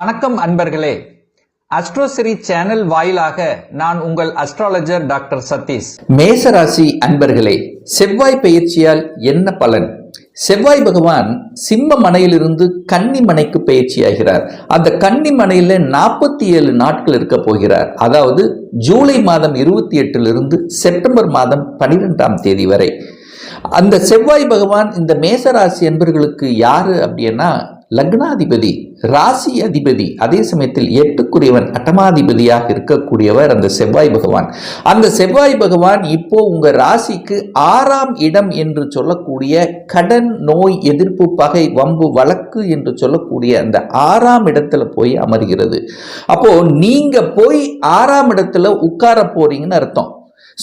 வணக்கம் அன்பர்களே. அஸ்ட்ரோசிரி சேனல் வாயிலாக நான் உங்கள் அஸ்ட்ராலஜர் டாக்டர் சதீஷ். மேசராசி அன்பர்களே செவ்வாய் பயிற்சியால் என்ன பலன்? செவ்வாய் பகவான் சிம்ம மனையிலிருந்து கன்னி மனைக்கு பயிற்சியாகிறார் அந்த கன்னி மனையில நாற்பத்தி ஏழு நாட்கள் இருக்க போகிறார். அதாவது ஜூலை மாதம் இருபத்தி எட்டிலிருந்து செப்டம்பர் மாதம் பனிரெண்டாம் தேதி வரை. அந்த செவ்வாய் பகவான் இந்த மேசராசி என்பர்களுக்கு யாரு அப்படின்னா லக்னாதிபதி ராசி அதிபதி அதே சமயத்தில் எட்டுக்குரியவன் அட்டமாதிபதியாக இருக்கக்கூடியவர் அந்த செவ்வாய் பகவான். அந்த செவ்வாய் பகவான் இப்போ உங்க ராசிக்கு ஆறாம் இடம் என்று சொல்லக்கூடிய கடன் நோய் எதிர்ப்பு பகை வம்பு வழக்கு என்று சொல்லக்கூடிய அந்த ஆறாம் இடத்துல போய் அமர்கிறது. அப்போ நீங்க போய் ஆறாம் இடத்துல உட்கார போறீங்கன்னு அர்த்தம்.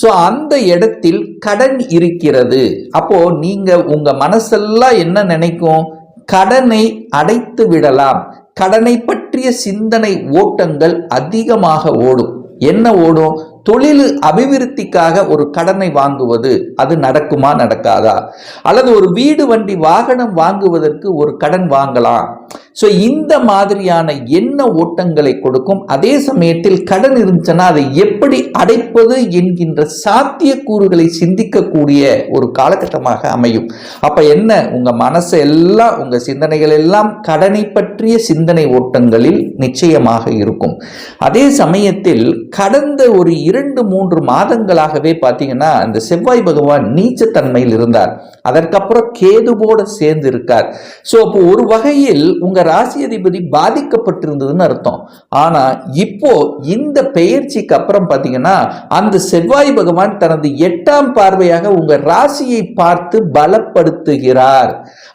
ஸோ அந்த இடத்தில் கடன் இருக்கிறது. அப்போ நீங்க உங்க மனசெல்லாம் என்ன நினைக்கும்? கடனை அடைத்து விடலாம். கடனை பற்றிய சிந்தனை ஓட்டங்கள் அதிகமாக ஓடும். என்ன ஓடும்? தொழில் அபிவிருத்திக்காக ஒரு கடனை வாங்குவது. அது நடக்குமா நடக்காதா? அல்லது ஒரு வீடு வண்டி வாகனம் வாங்குவதற்கு ஒரு கடன் வாங்கலாம். ஸோ இந்த மாதிரியான எண்ண ஓட்டங்களை கொடுக்கும். அதே சமயத்தில் கடன் இருந்துச்சுன்னா அதை எப்படி அடைப்பது என்கின்ற சாத்தியக்கூறுகளை சிந்திக்கக்கூடிய ஒரு காலகட்டமாக அமையும். அப்ப என்ன? உங்க மனசு எல்லாம் உங்க சிந்தனைகள் எல்லாம் கடனை பற்றிய சிந்தனை ஓட்டங்களில் நிச்சயமாக இருக்கும். அதே சமயத்தில் கடந்த ஒரு இரண்டு மூன்று மாதங்களாகவே பார்த்தீங்கன்னா இந்த செவ்வாய் பகவான் நீச்சத்தன்மையில் இருந்தார். அதற்கப்புறம் கேதுவோட சேர்ந்து இருக்கார் ஸோ அப்போ ஒரு வகையில் உங்க ராசி அதிபதி பாதிக்கப்பட்டிருந்ததுன்னு அர்த்தம். ஆனா இப்போ இந்த பெயர்ச்சிக்கு அப்புறம் பார்த்தீங்கன்னா அந்த செவ்வாய் பகவான் தனது எட்டாம் பார்வையாக உங்க ராசியை பார்த்து பலப்படுத்துகிறார்.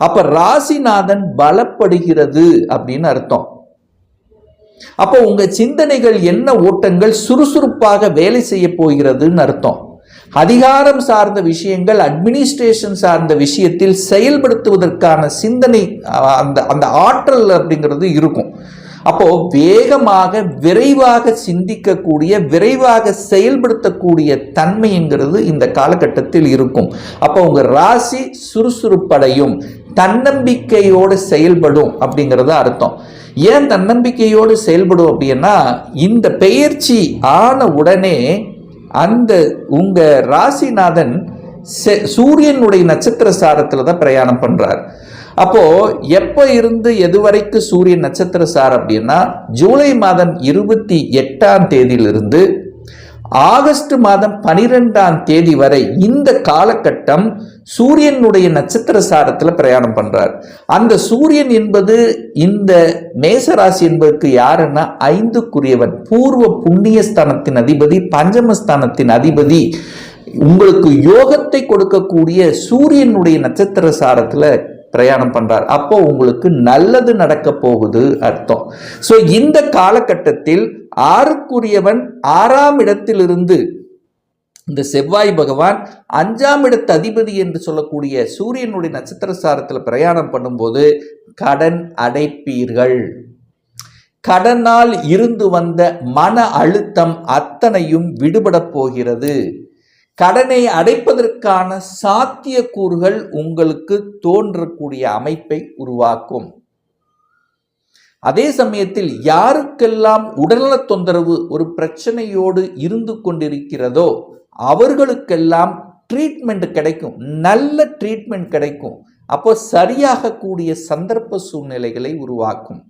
அப்ப ராசிநாதன் பலப்படுகிறது அப்படின்னு அர்த்தம். அப்போ உங்க சிந்தனைகள் என்ன ஓட்டங்கள் சுறுசுறுப்பாக வேலை செய்ய போகிறதுன்னு அர்த்தம். அதிகாரம் சார்ந்த விஷயங்கள் அட்மினிஸ்ட்ரேஷன் சார்ந்த விஷயத்தில் செயல்படுத்துவதற்கான சிந்தனை அந்த அந்த ஆற்றல் அப்படிங்கிறது இருக்கும். அப்போ வேகமாக விரைவாக சிந்திக்கக்கூடிய விரைவாக செயல்படுத்தக்கூடிய தன்மைங்கிறது இந்த காலகட்டத்தில் இருக்கும். அப்போ உங்க ராசி சுறுசுறுப்படையும் தன்னம்பிக்கையோடு செயல்படும் அப்படிங்கிறத அர்த்தம். ஏன் தன்னம்பிக்கையோடு செயல்படும் அப்படின்னா இந்த பெயர்ச்சி ஆன உடனே அந்த உங்கள் ராசிநாதன் செ- சூரியனுடைய நட்சத்திர சாரத்தில் தான் பிரயாணம் பண்ணுறார் அப்போது எப்போ இருந்து எது வரைக்கும் சூரியன் நட்சத்திர சார் அப்படின்னா ஜூலை மாதம் இருபத்தி எட்டாம் தேதியிலிருந்து ஆகஸ்ட் மாதம் பனிரெண்டாம் தேதி வரை இந்த காலகட்டம் சூரியனுடைய நட்சத்திர சாரத்தில் பிரயாணம் பண்றார். அந்த சூரியன் என்பது இந்த மேசராசி என்பதற்கு யாருன்னா ஐந்துக்குரியவன். பூர்வ புண்ணியஸ்தானத்தின் அதிபதி பஞ்சமஸ்தானத்தின் அதிபதி. உங்களுக்கு யோகத்தை கொடுக்கக்கூடிய சூரியனுடைய நட்சத்திர சாரத்தில் பிரயாணம் பண்றார். அப்போ உங்களுக்கு நல்லது நடக்க போகுது அர்த்தம். ஸோ இந்த காலகட்டத்தில் ஆறுக்குரியவன் ஆறாம் இடத்திலிருந்து இந்த செவ்வாய் பகவான் அஞ்சாம் இடத்து அதிபதி என்று சொல்லக்கூடிய சூரியனுடைய நட்சத்திர சாரத்தில் பிரயாணம் பண்ணும்போது கடன் அடைப்பீர்கள். கடனால் இருந்து வந்த மன அழுத்தம் அத்தனையும் விடுபடப் போகிறது. கடனை அடைப்பதற்கான சாத்தியக்கூறுகள் உங்களுக்கு தோன்றக்கூடிய அமைப்பை உருவாக்கும். அதே சமயத்தில் யாருக்கெல்லாம் உடல்நலத் தொந்தரவு ஒரு பிரச்சனையோடு இருந்து கொண்டிருக்கிறதோ அவர்களுக்கெல்லாம் ட்ரீட்மெண்ட் கிடைக்கும். நல்ல ட்ரீட்மெண்ட் கிடைக்கும். அப்போ சரியாகக்கூடிய சந்தர்ப்ப சூழ்நிலைகளை உருவாக்கும்.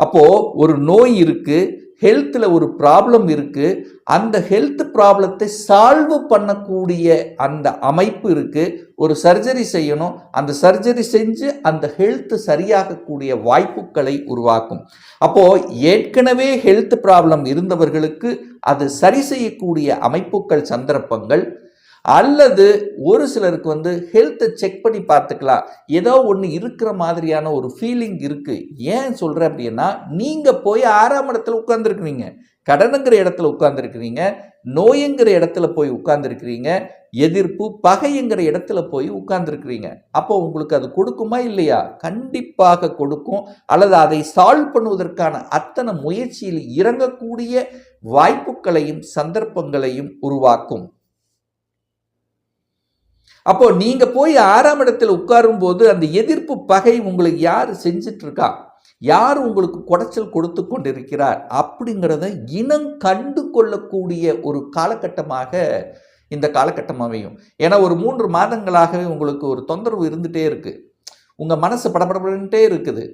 அப்போ ஒரு நோய் இருக்குது ஹெல்த்தில் ஒரு ப்ராப்ளம் இருக்குது அந்த ஹெல்த் ப்ராப்ளத்தை சால்வ் பண்ணக்கூடிய அந்த அமைப்பு இருக்குது ஒரு சர்ஜரி செய்யணும். அந்த சர்ஜரி செஞ்சு அந்த ஹெல்த் சரியாகக்கூடிய வாய்ப்புகளை உருவாக்கும். அப்போது ஏற்கனவே ஹெல்த் ப்ராப்ளம் இருந்தவர்களுக்கு அது சரி செய்யக்கூடிய அமைப்புகள் சந்தர்ப்பங்கள் அல்லது ஒரு சிலருக்கு வந்து ஹெல்த்தை செக் பண்ணி பார்த்துக்கலாம். ஏதோ ஒன்று இருக்கிற மாதிரியான ஒரு ஃபீலிங் இருக்குது ஏன் சொல்கிறேன் அப்படின்னா நீங்கள் போய் ஆறாம் இடத்துல உட்காந்துருக்குறீங்க கடனுங்கிற இடத்துல உட்காந்துருக்குறீங்க நோயுங்கிற இடத்துல போய் உட்காந்துருக்குறீங்க எதிர்ப்பு பகைங்கிற இடத்துல போய் உட்கார்ந்துருக்கிறீங்க. அப்போ உங்களுக்கு அது கொடுக்குமா இல்லையா? கண்டிப்பாக கொடுக்கும். அல்லது அதை சால்வ் பண்ணுவதற்கான அத்தனை முயற்சியில் இறங்கக்கூடிய வாய்ப்புகளையும் சந்தர்ப்பங்களையும் உருவாக்கும். அப்போ நீங்க போய் ஆறாம் இடத்துல உட்காரும் போது அந்த எதிர்ப்பு பகை உங்களுக்கு யார் செஞ்சிட்டு இருக்கா யார் உங்களுக்கு குடைச்சல் கொடுத்து கொண்டிருக்கிறார்? அப்படிங்கிறத இனம் கண்டு கொள்ளக்கூடிய ஒரு காலகட்டமாக இந்த காலகட்டம் அமையும். ஏன்னா ஒரு மூன்று மாதங்களாகவே உங்களுக்கு ஒரு தொந்தரவு இருந்துகிட்டே இருக்குது உங்கள் மனசு படபடபடன்ட்டே இருக்குது.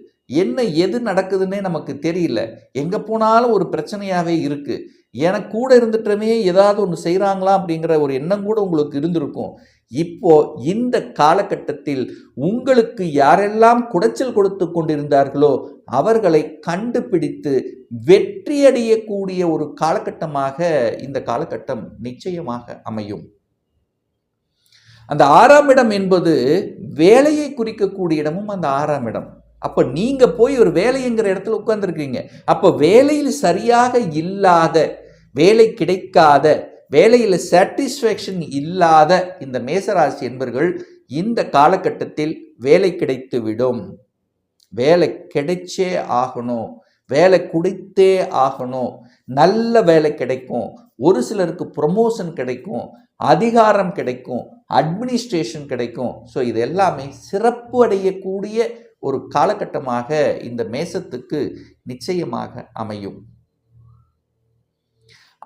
என்ன எது நடக்குதுன்னே நமக்கு தெரியல. எங்கே போனாலும் ஒரு பிரச்சனையாகவே இருக்குது எனக்கு கூட இருந்துட்டமே ஏதாவது ஒன்று செய்கிறாங்களா அப்படிங்கிற ஒரு எண்ணம் கூட உங்களுக்கு இருந்திருக்கும். இப்போ இந்த காலகட்டத்தில் உங்களுக்கு யாரெல்லாம் குடைச்சல் கொடுத்து கொண்டிருந்தார்களோ அவர்களை கண்டுபிடித்து வெற்றியடையக்கூடிய ஒரு காலகட்டமாக இந்த காலகட்டம் நிச்சயமாக அமையும். அந்த ஆறாம் இடம் என்பது வேலையை குறிக்கக்கூடிய இடமும் அந்த ஆறாம் இடம். அப்போ நீங்கள் போய் ஒரு வேலைங்கிற இடத்துல உட்காந்துருக்கீங்க அப்போ வேலையில் சரியாக இல்லாத வேலை கிடைக்காத வேலையில் சாட்டிஸ்ஃபேக்ஷன் இல்லாத இந்த மேசராசி என்பர்கள் இந்த காலகட்டத்தில் வேலை கிடைத்து விடும் வேலை கிடைச்சே ஆகணும். வேலை குடித்தே ஆகணும். நல்ல வேலை கிடைக்கும். ஒரு சிலருக்கு ப்ரொமோஷன் கிடைக்கும். அதிகாரம் கிடைக்கும். அட்மினிஸ்ட்ரேஷன் கிடைக்கும். ஸோ இது எல்லாமே சிறப்பு அடையக்கூடிய ஒரு காலகட்டமாக இந்த மேசத்துக்கு நிச்சயமாக அமையும்.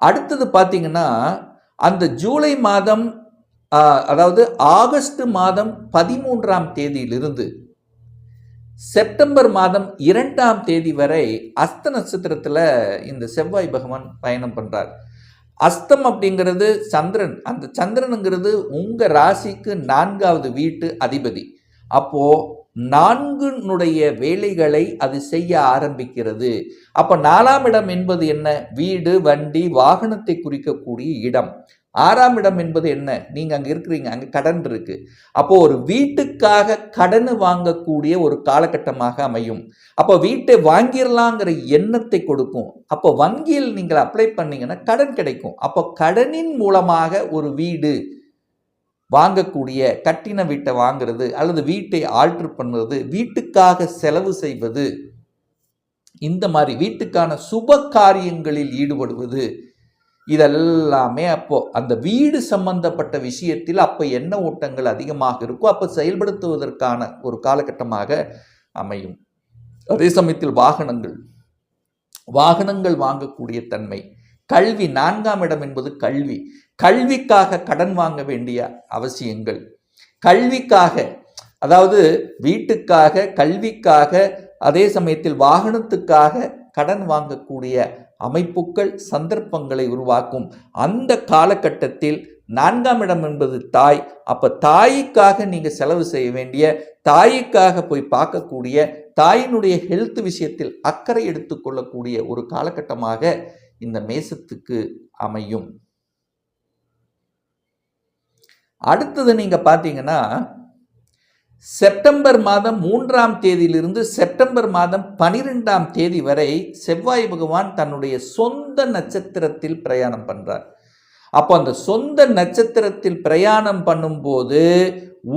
அடுத்தது பார்த்தீங்கன்னா அந்த ஜூலை மாதம் அதாவது ஆகஸ்ட் மாதம் பதிமூன்றாம் தேதியிலிருந்து செப்டம்பர் மாதம் இரண்டாம் தேதி வரை அஸ்த நட்சத்திரத்தில் இந்த செவ்வாய் பகவான் பயணம் பண்ணுறார் அஸ்தம் அப்படிங்கிறது சந்திரன். அந்த சந்திரனுங்கிறது உங்கள் ராசிக்கு நான்காவது வீட்டு அதிபதி. அப்போது நான்குனுடைய வேலைகளை அது செய்ய ஆரம்பிக்கிறது. அப்போ நாலாம் இடம் என்பது என்ன? வீடு வண்டி வாகனத்தை குறிக்கக்கூடிய இடம். ஆறாம் இடம் என்பது என்ன? நீங்க அங்க இருக்கிறீங்க அங்க கடன் இருக்கு. அப்போ ஒரு வீட்டுக்காக கடன் வாங்கக்கூடிய ஒரு காலகட்டமாக அமையும். அப்போ வீட்டை வாங்கிடலாங்கிற எண்ணத்தை கொடுக்கும். அப்போ வங்கியில் நீங்கள் அப்ளை பண்ணீங்கன்னா கடன் கிடைக்கும். அப்போ கடனின் மூலமாக ஒரு வீடு வாங்கக்கூடிய கட்டின வீட்டை வாங்குறது அல்லது வீட்டை ஆல்ட்ரு பண்ணுறது வீட்டுக்காக செலவு செய்வது இந்த மாதிரி வீட்டுக்கான சுப காரியங்களில் ஈடுபடுவது இதெல்லாமே அப்போ அந்த வீடு சம்பந்தப்பட்ட விஷயத்தில் அப்போ என்ன ஓட்டங்கள் அதிகமாக இருக்கோ அப்போ செயல்படுத்துவதற்கான ஒரு காலகட்டமாக அமையும். அதே சமயத்தில் வாகனங்கள் வாகனங்கள் வாங்கக்கூடிய தன்மை. கல்வி நான்காம் இடம் என்பது கல்வி. கல்விக்காக கடன் வாங்க வேண்டிய அவசியங்கள். கல்விக்காக அதாவது வீட்டுக்காக கல்விக்காக அதே சமயத்தில் வாகனத்துக்காக கடன் வாங்கக்கூடிய அமைப்புகள் சந்தர்ப்பங்களை உருவாக்கும். அந்த காலகட்டத்தில் நான்காம் இடம் என்பது தாய். அப்போ தாய்க்காக நீங்கள் செலவு செய்ய வேண்டிய தாய்க்காக போய் பார்க்கக்கூடிய தாயினுடைய ஹெல்த் விஷயத்தில் அக்கறை எடுத்துக்கொள்ளக்கூடிய ஒரு காலகட்டமாக இந்த மேசத்துக்கு அமையும். அடுத்தது நீங்க பார்த்தீங்கன்னா செப்டம்பர் மாதம் மூன்றாம் தேதியிலிருந்து செப்டம்பர் மாதம் பனிரெண்டாம் தேதி வரை செவ்வாய் பகவான் தன்னுடைய சொந்த நட்சத்திரத்தில் பிரயாணம் பண்றார். அப்போ அந்த சொந்த நட்சத்திரத்தில் பிரயாணம் பண்ணும்போது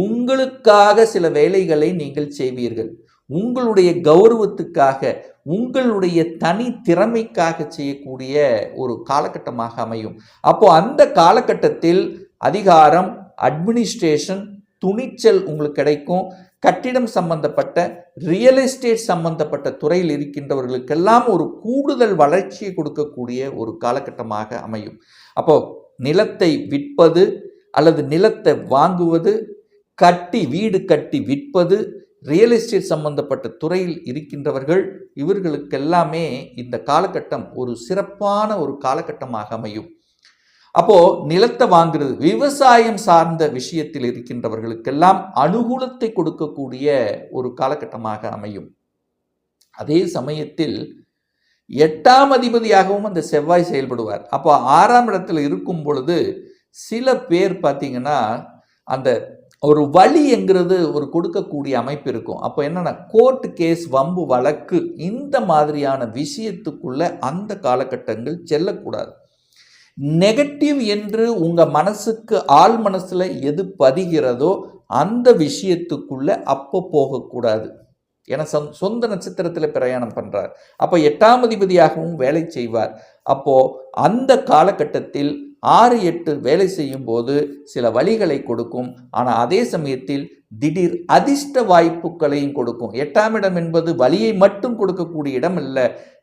உங்களுக்காக சில வேலைகளை நீங்கள் செய்வீர்கள். உங்களுடைய கௌரவத்துக்காக உங்களுடைய தனி திறமைக்காக செய்யக்கூடிய ஒரு காலகட்டமாக அமையும். அப்போ அந்த காலகட்டத்தில் அதிகாரம் அட்மினிஸ்ட்ரேஷன் துணிச்சல் உங்களுக்கு கிடைக்கும். கட்டிடம் சம்பந்தப்பட்ட ரியல் எஸ்டேட் சம்பந்தப்பட்ட துறையில் இருக்கின்றவர்களுக்கெல்லாம் ஒரு கூடுதல் வளர்ச்சியை கொடுக்கக்கூடிய ஒரு காலகட்டமாக அமையும். அப்போ நிலத்தை விற்பது அல்லது நிலத்தை வாங்குவது கட்டி வீடு கட்டி விற்பது ரியல் எஸ்டேட் சம்பந்தப்பட்ட துறையில் இருக்கின்றவர்கள் இவர்களுக்கெல்லாமே இந்த காலகட்டம் ஒரு சிறப்பான ஒரு காலகட்டமாக அமையும். அப்போ நிலத்தை வாங்குறது விவசாயம் சார்ந்த விஷயத்தில் இருக்கின்றவர்களுக்கெல்லாம் அனுகூலத்தை கொடுக்கக்கூடிய ஒரு காலகட்டமாக அமையும். அதே சமயத்தில் எட்டாம் அதிபதியாகவும் அந்த செவ்வாய் செயல்படுவார். அப்போ ஆறாம் இடத்துல இருக்கும் பொழுது சில பேர் பார்த்தீங்கன்னா அந்த ஒரு வழி என்கிறது ஒரு கொடுக்கக்கூடிய அமைப்பு இருக்கும். அப்போ என்னென்னா கோர்ட் கேஸ் வம்பு வழக்கு இந்த மாதிரியான விஷயத்துக்குள்ளே அந்த காலகட்டங்கள் செல்லக்கூடாது. நெகட்டிவ் என்று உங்கள் மனசுக்கு ஆள் மனசில் எது பதிகிறதோ அந்த விஷயத்துக்குள்ளே அப்போ போகக்கூடாது. ஏன்னா சொந்த- சொந்த நட்சத்திரத்தில் பிரயாணம் பண்ணுறார் அப்போ எட்டாம் அதிபதியாகவும் வேலை செய்வார். அப்போது அந்த காலகட்டத்தில் ஆறு எட்டு வேலை செய்யும் போது சில வழிகளை கொடுக்கும். ஆனால் அதே சமயத்தில் திடீர் அதிர்ஷ்ட வாய்ப்புகளையும் கொடுக்கும். எட்டாம் இடம் என்பது வலியை மட்டும் கொடுக்கக்கூடிய இடம் அல்ல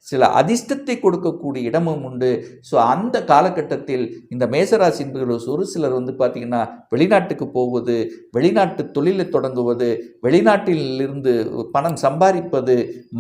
சில அதிர்ஷ்டத்தை கொடுக்கக்கூடிய இடமும் உண்டு. ஸோ அந்த காலகட்டத்தில் இந்த மேசராசி என்பதில் ஒரு சிலர் வந்து பார்த்திங்கன்னா வெளிநாட்டுக்கு போவது வெளிநாட்டு தொழிலை தொடங்குவது வெளிநாட்டில் இருந்து பணம் சம்பாதிப்பது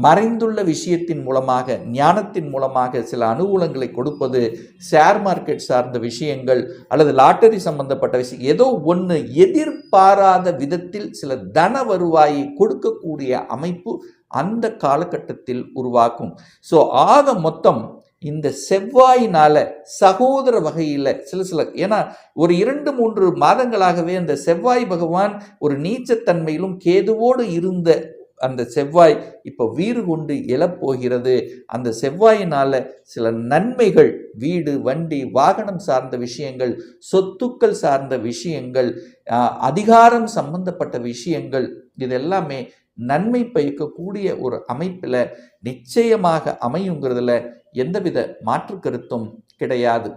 மறைந்துள்ள விஷயத்தின் மூலமாக ஞானத்தின் மூலமாக சில அனுகூலங்களை கொடுப்பது ஷேர் மார்க்கெட் சார்ந்த விஷயங்கள் அல்லது லாட்டரி சம்பந்தப்பட்ட விஷயம் ஏதோ ஒன்று எதிர்பாராத விதத்தில் சில தன வருவாயை கொடுக்கக்கூடிய அமைப்பு அந்த காலகட்டத்தில் உருவாக்கும் ஸோ ஆக மொத்தம் இந்த செவ்வாயினால சகோதர வகையில் சில சில ஏன்னா ஒரு இரண்டு மூன்று மாதங்களாகவே அந்த செவ்வாய் பகவான் ஒரு நீச்சத்தன்மையிலும் கேதுவோடு இருந்த அந்த செவ்வாய் இப்போ வீறு கொண்டு எழப்போகிறது. அந்த செவ்வாயினால் சில நன்மைகள் வீடு வண்டி வாகனம் சார்ந்த விஷயங்கள் சொத்துக்கள் சார்ந்த விஷயங்கள் அதிகாரம் சம்பந்தப்பட்ட விஷயங்கள் இதெல்லாமே நன்மை பயக்கக்கூடிய ஒரு அமைப்பில் நிச்சயமாக அமையுங்கிறதுல எந்தவித மாற்று கருத்தும் கிடையாது.